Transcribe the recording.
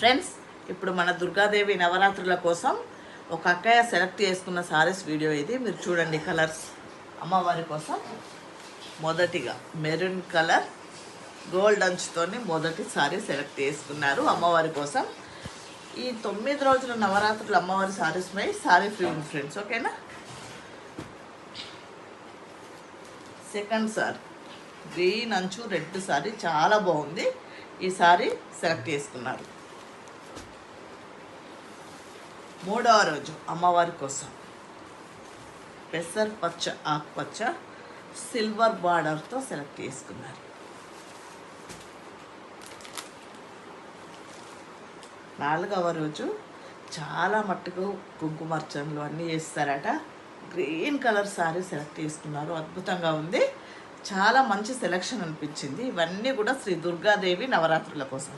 Friends ఇప్పుడు మన దుర్గాదేవి నవరాత్రుల కోసం ఒక అక్కయ్య సెలెక్ట్ చేసుకున్న సారీస్ వీడియో ఇది. మీరు చూడండి కలర్స్ అమ్మవారి కోసం మొదటిగా మెరూన్ కలర్ గోల్డ్ అంచుతోని మొదటి సారీ సెలెక్ట్ చేసుకున్నారు అమ్మవారి కోసం. ఈ తొమ్మిది రోజుల నవరాత్రులు అమ్మవారి సారీస్ పై సారీ ఫ్రీ ఉంది ఫ్రెండ్స్ ఓకేనా సెకండ్ సారీ. గ్రీన్ అంచు రెడ్ సారీ చాలా బాగుంది. ఈ సారీ సెలెక్ట్ చేసుకున్నారు. మూడవ రోజు అమ్మవారి కోసం. పెసర్ పచ్చ ఆకుపచ్చ సిల్వర్ బార్డర్తో సెలెక్ట్ చేసుకున్నారు. నాలుగవ రోజు చాలా మట్టుకు కుంకుమర్చనలు అన్నీ చేస్తారట. గ్రీన్ కలర్ సారీ సెలెక్ట్ చేసుకున్నారు. అద్భుతంగా ఉంది. చాలా మంచి సెలెక్షన్ అనిపించింది. ఇవన్నీ కూడా శ్రీ దుర్గాదేవి నవరాత్రుల కోసం.